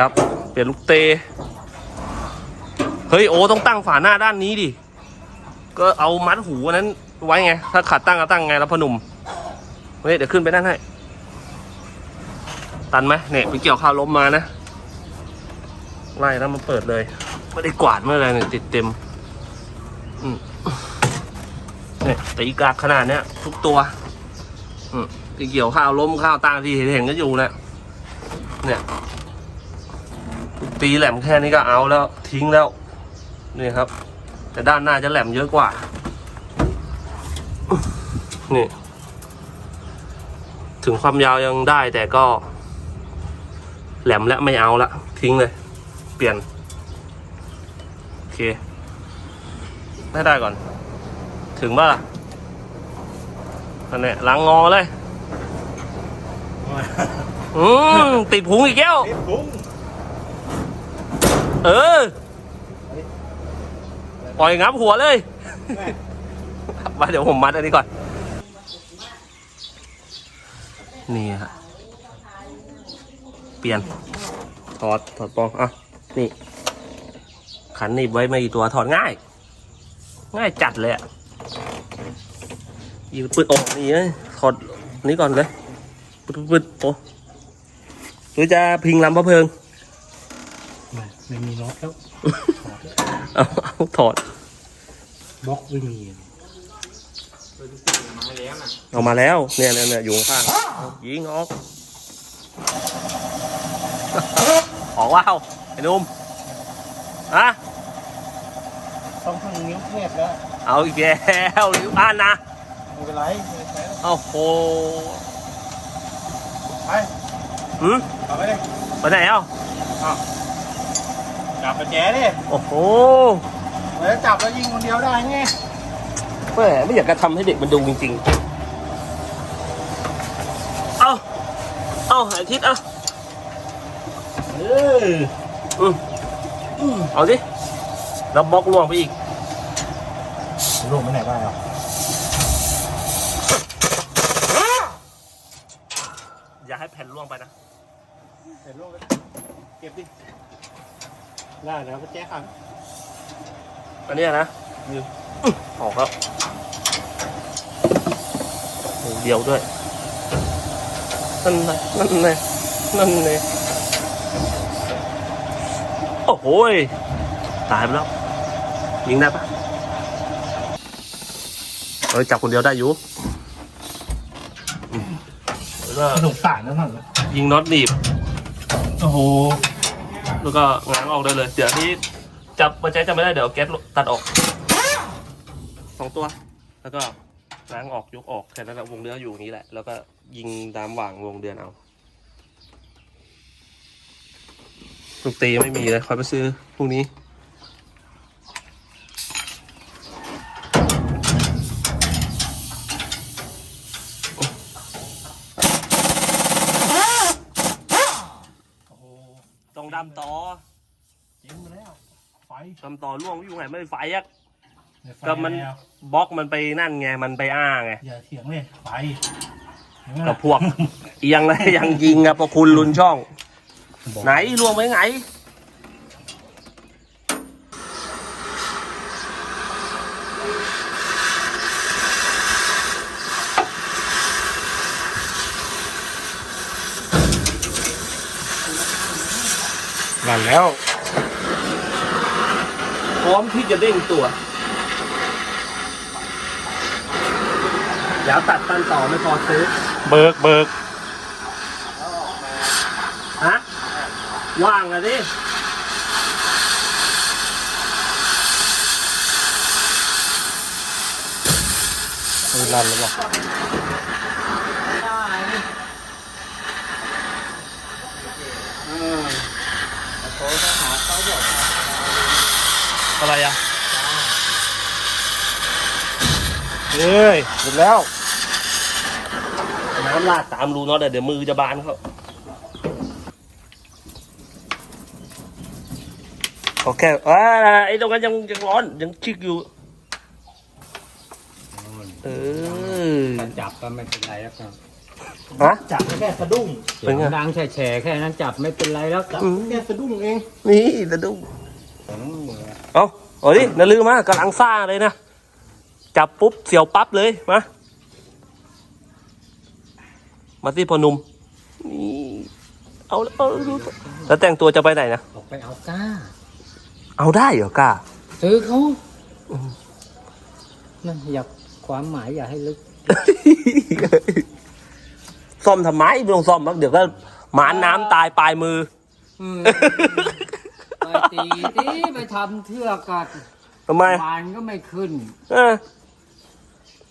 ครับ เปลี่ยนลูกเตะเฮ้ยโอต้องตั้งฝาหน้าด้านนี้ดิ ก็เอามัดหูอันนั้นไว้ไง ถ้าขาดตั้งก็ตั้งไงแล้วพนุ่มเฮ้ยเดี๋ยวขึ้นไปด้านให้ ตันไหมเนี่ยไปเกี่ยวข้าวล้มมานะ ไล่แล้วมันเปิดเลย ไม่ได้กวาดไม่อะไรเนี่ยติดเต็มเนี่ยตีกากขนาดเนี้ยทุกตัวอืมไปเกี่ยวข้าวล้มข้าวตั้งที่เห็นๆก็อยู่เนี่ยเนี่ย ตีแหลมแค่นี้ก็เอาแล้วทิ้งแล้วนี่ครับ แต่ด้านหน้าจะแหลมเยอะกว่า นี่ ถึงความยาวยังได้แต่ก็ แหลมแล้วไม่เอาละทิ้งเลย เปลี่ยน โอเคได้ได้ก่อน ถึงป่ะล่ะนั่นแหละล้างงอเลย อืมติดพุงอีกแก้วปุ้ง เออ ปล่อยงับหัวเลย มาเดี๋ยวผมมัดอันนี้ก่อน นี่ฮะ เปลี่ยน ถอด ถอดปองอะ นี่ ขันหนีบไว้ไม่กี่ตัว ถอดง่าย ง่ายจัดเลยอะยิงปืนออกนี่เลยถอดอันนี้ก่อนเลยปึ๊ดปึ๊ดโอ้หรือจะพิงลำพระเพลิง ไม่ไม่มีล็อกแล้วเอาเอาถอด บล็อกไม่มีเอามาแล้วเนี่ยเนี่ยเนี่ยอยู่ข้างๆเอายิงออก ออกว้าวไอ้หนุ่มอะต้องพึ่งนิ้วเทพแล้วเอาอีกแล้วลิ้วอ่านนะไม่เป็นไรไม่เป็นไรเอาโหไปหืมเอาไปเลยไปไหนเอ้า จับประแจดิโอ้โหเดี๋ยวจับแล้วยิงคนเดียวได้ไงแหมไม่อยากจะทำให้เด็กมันดูจริงๆ เอาเอาหายทิศเอาเอออืมเอาสิแล้วบล็อกล่วงไปอีกลูกไปไหนบ้างอะอย่าให้แผ่นล่วงไปนะ เห็นลูกเก็บดิ ได้แล้วประแจขังอันเนี้ยนะยืมออกแล้วโอ้เดียวด้วย นั่นไงนั่นไงนั่นไงโอ้โหยตายไปแล้ว ยิงได้ปะเฮ้ยจับคนเดียวได้อยู่อืมแล้วก็สงสารนั่นน่ะยิงน็อตหนีบ โอ้โห แล้วก็ง้างออกได้เลย เดี๋ยวที่จับมาใจจับไม่ได้เดี๋ยวแก๊สตัดออกสองตัว แล้วก็ล้างออกยกออกแค่นั้นแหละวงเดือนอยู่นี้แหละ แล้วก็ยิงตามหว่างวงเดือนเอาลูกตีไม่มีเลยคอยไปซื้อพรุ่งนี้ โอ้โห ต้อง ดำต่อเจ๋งมาแล้วไฟดำต่อล่วงอยู่ไหนไม่ไฟอะไฟก็มันแล้วบล็อกมันไปนั่นไงมันไปอ้าไงอย่าเถียงเลยไฟเห็นไหมกัล่ะบพวกเอียงเลยยังยิงอะพอคุณลุนช่องบอกไหนลวงไปไห นนั่นแล้ว พร้อมที่จะเด้งตัวเดี๋ยวตัดตันต่อไม่พอซื้อ เบิกเบิกฮะ ว่างอะดินั่นแล้ วบอกอะไรอะเฮ้ยหมดแล้วน้ำลาดตามรูเนาะเดี๋ยวเดี๋ยวมือจะบานเขาโอเคอ่าไอ้ตรงนั้นยังยังร้อนยังชิกอยู่เออถ้าจับก็ไม่เป็นไรแล้วครับ ฮะ จับแค่สะดุ้งเสีเป็นยไงงดังแฉะๆแค่นั้นจับไม่เป็นไรแล้วจับแค่สะดุ้งเองนี่ตะดุ้งเอาเอาดินาลือมากำลังซ่าเลยนะ จับปุ๊บเสียวปั๊บเลยมา มาที่พอหนุ่มนี่เอาเอาดูแล้วแต่งตัวจะไปไหนนะ ออกไปเอาก้า เอาได้เหรอกล้า ซื้อเขานั่นอยากความหมายอย่าให้ลึก ซ่อมทำไมไม่ต้องซ่อมมั้งเดี๋ยวก็หมานน้ำตายปลายมือไปตีตีไปทำเทือกกัดทำไมวานก็ไม่ขึ้น เออ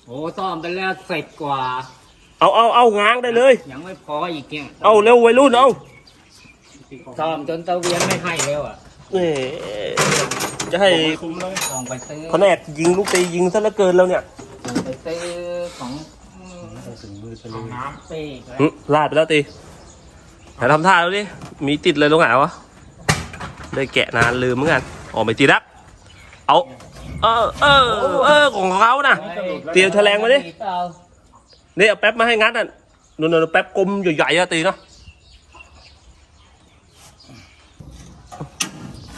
โอ้ต้อมไปแล้วเสร็จกว่า เอาเอาเอาง้างได้เลย ยังไม่พออีกเนี่ยเอาเร็ววัยรุ่นเอาต้อมจนตะเวียนไม่ให้แล้วอะนี่จะให้คุ้มเลยต้องไปซื้อเขาแนกยิงลูกตียิงซะเหลือเกินแล้วเนี่ยต้องไปซื้อของ ถึงมือทะเลของน้ำปีกแล้วหึลาดไปแล้วตีไหนทำท่าดูดิ มีติดเลยตรงไหนวะ ได้แกะนานลืมเหมือนกันอ๋อไม่ติดละเอา เออ เออ เออ ของเขานะเตรียมแฉลงมาดิเอานี่เอาแป๊บมาให้งัดอะนู่นๆแป๊บกลมใหญ่ๆอะตีเนาะ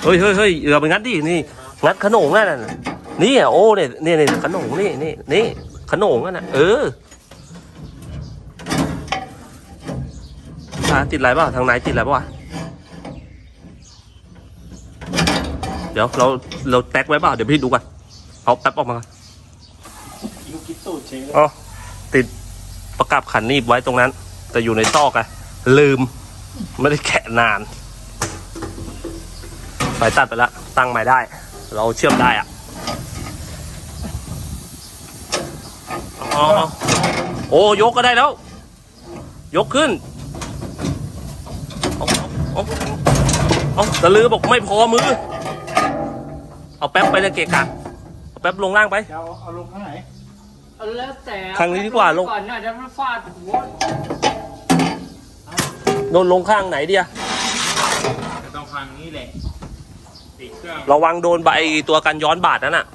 เฮ้ยเฮ้ยเฮ้ยเราไปงัดดิ นี่ งัดขนงนั่นน่ะนี่อะโอ้เนี่ยนี่นี่ขนงนี่นี่นี่ขนงนั่นน่ะ เออ อ่าติดอะไรเปล่าทางไหนติดอะไรเปล่าวะเดี๋ยวเราเราแท็กไว้เปล่าเดี๋ยวพี่ดูก่อนเอาแป๊บออกมาก่อนลูกคิดสูตรเชงเลยอ๋อติดประกับขันนีบไว้ตรงนั้น แต่อยู่ในซอกอะลืม ไม่ได้แกะนานสายตัดไปแล้วตั้งใหม่ได้ เราเชื่อมได้อะอ๋อโอ้ยกก็ได้แล้ว ยกขึ้น เอาเอาเอาตะลือบอกไม่พอมือ เอาแป๊บไปเลยเกะกะเอาแป๊บลงล่างไปจะเอาเอาลงข้างไหนเอาแล้วแต่ครั้งนี้ดีกว่าลง ก่อนน่ะจะมาฟาดหัวโดนลงข้างไหนเดียจะต้องพังนี้แหละติดเครื่องระวังโดนใบตัวกันย้อนบาดนั่นน่ะ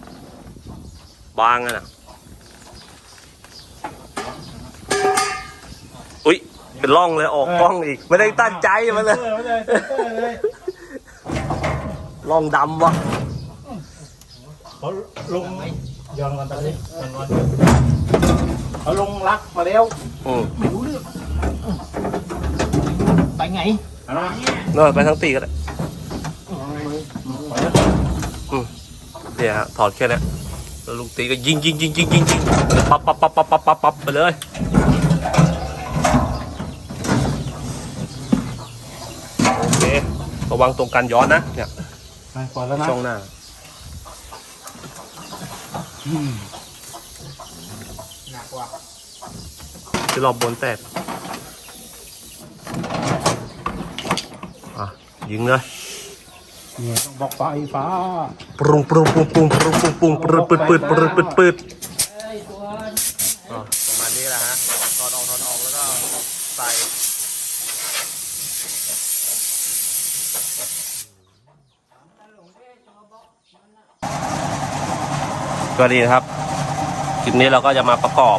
บางอะน่ะ อุ๊ย เป็นร่องเลยออกกล้องอีก ไม่ได้ตั้งใจมันเลยเซอร์เลยเซอร์เลยร่องดำวะเขาลงย้อนก่อนตอนนี้ย้อนก่อนเขาลงรักมาแล้วอืมไม่รู้เรื่องไปไงเอาละเนอะไปทั้งตีก็ได้เนี่ยฮะถอดแค่เนี้ยแล้วลูกตีก็ยิงยิงยิงยิงยิงยิงปั๊บปั๊บปั๊บปั๊บปั๊บปั๊บปั๊บไปเลย โอเค ระวังตรงกันย้อนนะเนี่ยไปก่อนแล้วนะช่องหน้าหนักว่ะจะรอบบนแตกอะยิงเลยเนี่ยต้องบล็อกไฟฟ้าปรุงปรุงปรุงปรุงปรุงปรุงปรุงปรุงปืดปืดปืดปืดปืดเอ้ยตัวอะประมาณนี้แหละฮะถอดออกถอดออกแล้วก็ใส่ ก็ดีนะครับคลิปนี้เราก็จะมาประกอบ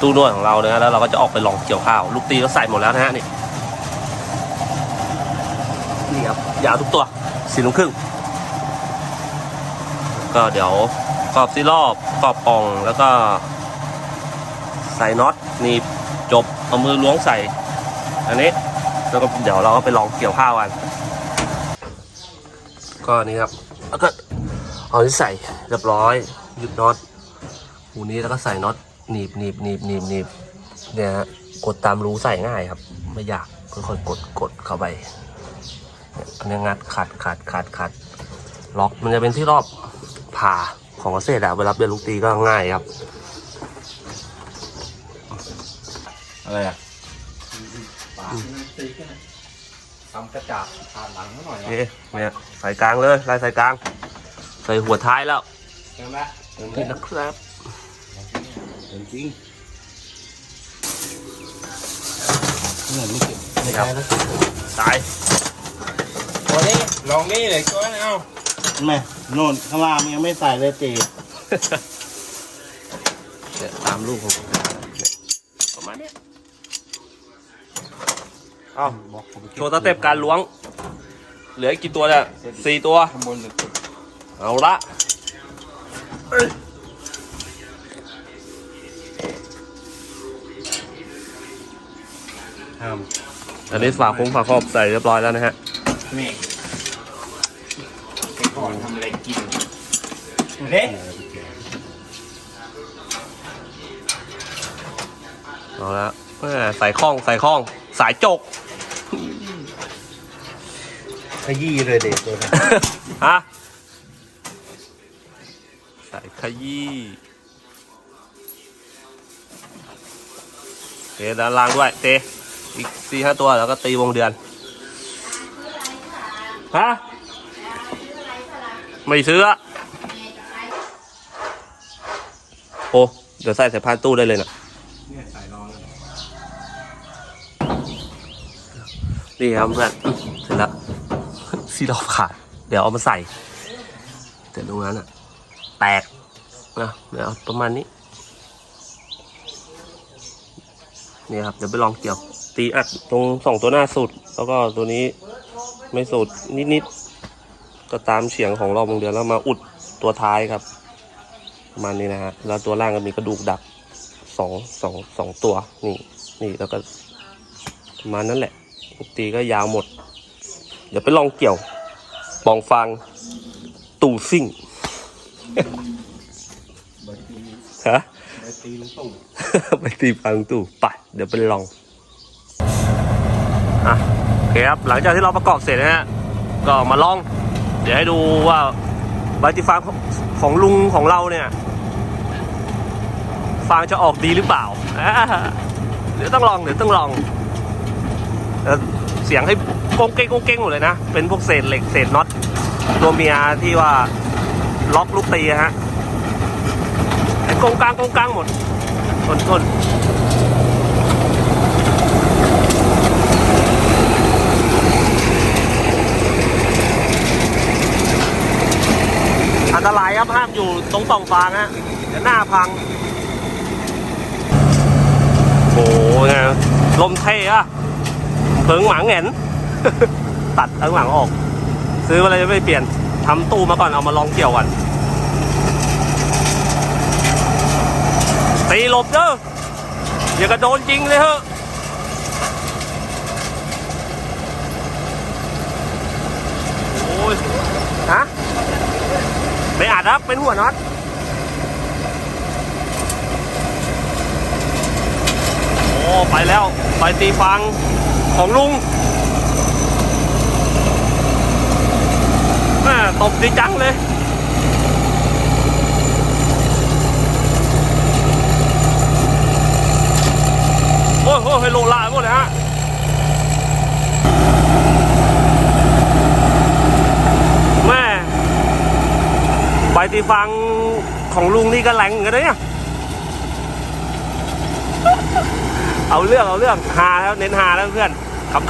ตู้นวดของเรานะฮะแล้วเราก็จะออกไปลองเกี่ยวข้าว ลูกตีก็ใส่หมดแล้วนะฮะนี่นี่ครับยาวทุกตัวสี่ลูกครึ่ง ก็เดี๋ยวกรอบซีรอบกรอบปองแล้วก็ ใส่น็อตนี่จบเอามือล้วงใส่ อันนี้แล้วก็เดี๋ยวเราก็ไปลองเกี่ยวข้าวกันก็นี่ครับแล้วก็เอาที่ใส่เรียบร้อย ยุดน็อตหูนี้แล้วก็ใส่น็อตหนีบหนีบหนีบหนีบหนีบเนี่ยฮะกดตามรูใส่ง่ายครับ ไม่ยากค่อยๆกดกดเข้าไปเนี่ยอันนี้งัดขัดขัดขัดขัดล็อกมันจะเป็นที่รอบผ่าของเกษตรอะเวลาเปลี่ยนลูกตีก็ง่ายครับ อะไรอะทำกระจาดผ่านหลังเขาหน่อยโอเคเนี่ยใส่กลางเลยลายใส่กลาง ใส่หัวท้ายแล้วใช่ไหม นี่นะครับจริงนี่ครับสายโอ้ยลองนี่เลยก้อนเอาแม่โน่นข้างล่างมันยังไม่ใส่เลยจีเนี่ยตามลูกของผมเนี่ยประมาณเนี้ยเอาโชว์สเต็ปการล้วง เหลืออีกกี่ตัวเนี่ยสี่ตัวข้างบนเหลือเอาละเอ้ย ห้ามอันนี้ฝากคงฝากครอบใส่เรียบร้อยแล้วนะฮะนี่ไปก่อนทำอะไรกินเด็กเอาละแม่ใส่ข้องใส่ข้อง สายจกขยี้เลยเด็กตัวนั้น ฮะใส่ ขยี้เตะด้านล่างด้วยเตะอีกสี่ห้าตัวแล้วก็ตีวงเดือนฮะไม่ซื้อโอ้เดี๋ยวใส่ใส่พานตู้ได้เลยนะเนี่ยสายรองเลยนี่ครับเพื่อนอืมเสร็จแล้วซีดอกขาด เดี๋ยวเอามาใส่เสร็จตรงนั้นอะ แตก นะเดี๋ยวเอาประมาณนี้นี่ครับเดี๋ยวไปลองเกี่ยว ตีอัดตรงสองตัวหน้าสุด แล้วก็ตัวนี้ไม่สุดนิดๆก็ตามเฉียงของรอบวงเดือนแล้วมาอุดตัวท้ายครับ ประมาณนี้นะฮะแล้วตัวล่างก็มีกระดูกดักสองสองสองตัวนี่นี่แล้วก็ประมาณนั้นแหละตีก็ยาวหมด เดี๋ยวไปลองเกี่ยวปองฟางตู่ซิ่ง ฮะไปตีลุงตู่ไปตีฟังตู่ไปเดี๋ยวไปลองอะโอเคครับหลังจากที่เราประกอบเสร็จนะฮะก็มาลอง เดี๋ยวให้ดูว่าใบติฟางของของลุงของเราเนี่ยฟางจะออกดีหรือเปล่าอ่าเดี๋ยวต้องลองเดี๋ยวต้องลองแต่เสียงให้กงเก้งกงเก้งหมดเลยนะ เป็นพวกเศษเหล็กเศษน็อตตัวเมียที่ว่าล็อกลูกตีอะฮะไอ้ กงกลางกงกลางหมดต้นต้นอันตรายครับห้ามอยู่ตรงป่องฟางฮะเดี๋ยวหน้าพัง โอ้ยลมเท่อะเพิงหมังแหงนตัดทั้งหลังออก ซื้อมาเลยไม่เปลี่ยนทำตู้มาก่อนเอามาลองเกี่ยวก่อน ตีหลบเด้ออย่ากระโดนจริงเลยเฮ้อะโอ้ยฮะไม่อาจครับเป็นหัวน็อตโอ้ไปแล้ว ไปตีฟังของลุงแม่ตบดีจังเลย โอ้ยโลลาหมดเลยฮะแม่ใบตีฟังของลุงนี่ก็แรงเหมือนกันนะเนี่ยเอาเรื่องเอาเรื่องฮาแล้วเน้นฮาแล้วเพื่อน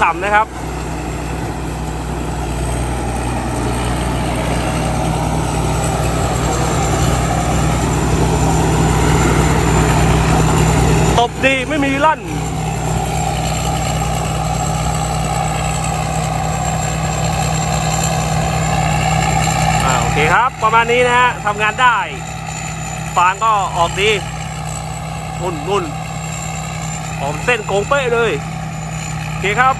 ขำๆนะครับตบดีไม่มีลั่น อ่าโอเคครับประมาณนี้นะฮะทำงานได้ ฟางก็ออกดีนุ่นนุ่นหอมเส้นโกงเป้เลยโอเคครับ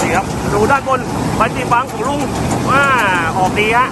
นี่ครับดูด้านบนไฟตีฟังของลุงว่าออกดีฮะ